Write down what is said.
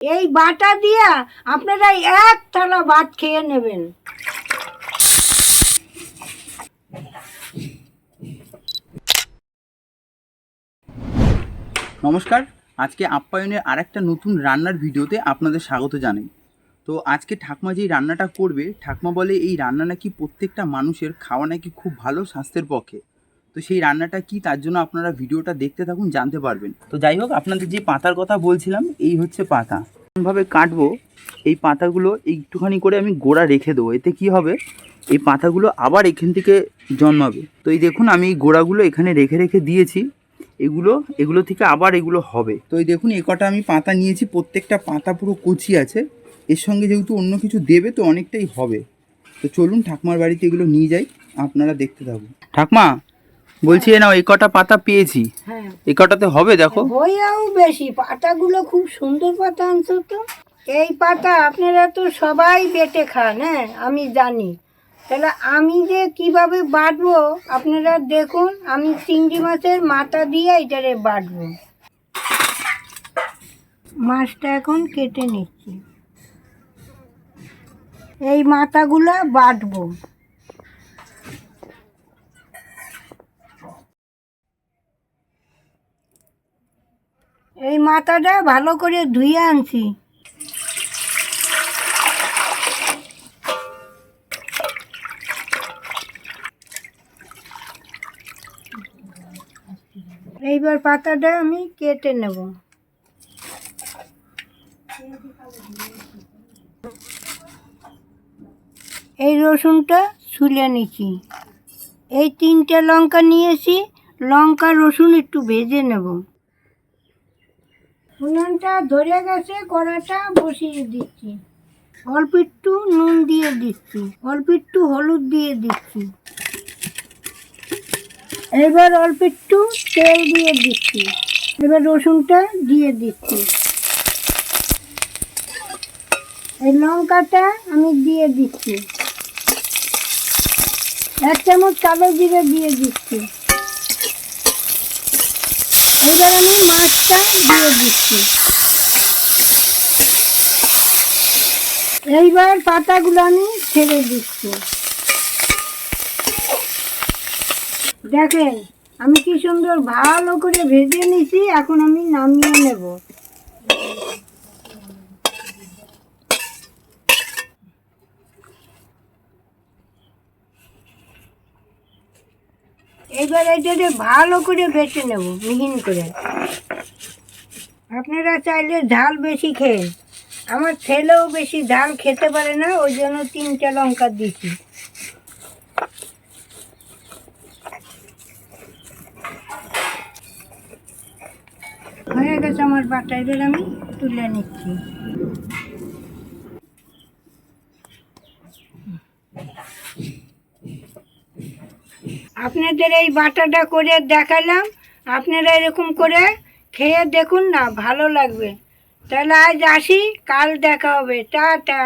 এই বাটা দিয়া আপনারা এক থালা ভাত খেয়ে নেবেন। নমস্কার, আজকে আপ্যায়নের আরেকটা নতুন রান্নার ভিডিওতে আপনাদের স্বাগত জানাই। তো আজকে ঠাকমা যেই রান্নাটা করবে, ঠাকমা বলে এই রান্না নাকি প্রত্যেকটা মানুষের খাওয়া নাকি খুব ভালো স্বাস্থ্যের পক্ষে। তো সেই রান্নাটা কি, তার জন্য আপনারা ভিডিওটা দেখতে থাকুন, জানতে পারবেন। তো যাই হোক, আপনাদের যে পাতার কথা বলছিলাম, এই হচ্ছে পাতা। ভাবে কাটবো, এই পাতাগুলো একটুখানি করে আমি গোড়া রেখে দেবো। এতে কি হবে, এই পাতাগুলো আবার এখান থেকে জন্মাবে। তো এই দেখুন, আমি এই গোড়াগুলো এখানে রেখে রেখে দিয়েছি। এগুলো এগুলো থেকে আবার এগুলো হবে। তো এই দেখুন, এ কটা আমি পাতা নিয়েছি, প্রত্যেকটা পাতা পুরো কচি আছে। এর সঙ্গে যেহেতু অন্য কিছু দেবে, তো অনেকটাই হবে। তো চলুন, ঠাকমার বাড়িতে এগুলো নিয়ে যাই, আপনারা দেখতে থাকুন। ঠাকমা বলছি না এই কটা পাতা পেয়েছি। হ্যাঁ। এই কটাতে হবে দেখো। বইয়াও বেশি। পাতাগুলো খুব সুন্দর পাতা আনছো তো। এই পাতা আপনারা তো সবাই বেটে খান হ্যাঁ আমি জানি। তাহলে আমি যে কীভাবে বাটবো আপনারা দেখুন আমি চিংড়ি মাছের মাথা দিয়ে এটারে বাটবো। মাছটা এখন কেটে নিচ্ছি। এই মাথাগুলো বাটবো। এই মাথাটা ভালো করে ধুয়ে আনছি। এইবার পাতাটা আমি কেটে নেব। এই রসুনটা ছুলে নিচ্ছি। এই তিনটে লঙ্কা নিয়েছি, লঙ্কা রসুন একটু ভেজে নেব। উনুনটা ধরে গেছে, কড়াটা বসিয়ে দিচ্ছি। অল্প একটু নুন দিয়ে দিচ্ছি, অল্প একটু হলুদ দিয়ে দিচ্ছি। এবার অল্প একটু তেল দিয়ে দিচ্ছি। এবার রসুনটা দিয়ে দিচ্ছি। এই লঙ্কাটা আমি দিয়ে দিচ্ছি। এক চামচ কালো জিরে দিয়ে দিচ্ছি। এবার আমি মাছটা দিয়ে দিচ্ছি। এইবার পাতাগুলো আমি ছেড়ে দিচ্ছি। দেখেন, আমি কি সুন্দর ভালো করে ভেজে নিছি এখন আমি নামিয়ে নেব। এবার এটাকে ভালো করে বেটে নেব, মিহিন করে। আপনারা চাইলে ঝাল বেশি খেয়ে, আমার ছেলেও বেশি ঝাল খেতে পারে না, ওই জন্য তিনটা লঙ্কা দিচ্ছি। হয়ে গেছে আমার বাটা এবার আমি তুলে নিচ্ছি। আপনাদের এই বাটাটা করে দেখালাম। আপনারা এরকম করে খেয়ে দেখুন না, ভালো লাগবে। তাহলে আজ আসি, কাল দেখা হবে। টাটা।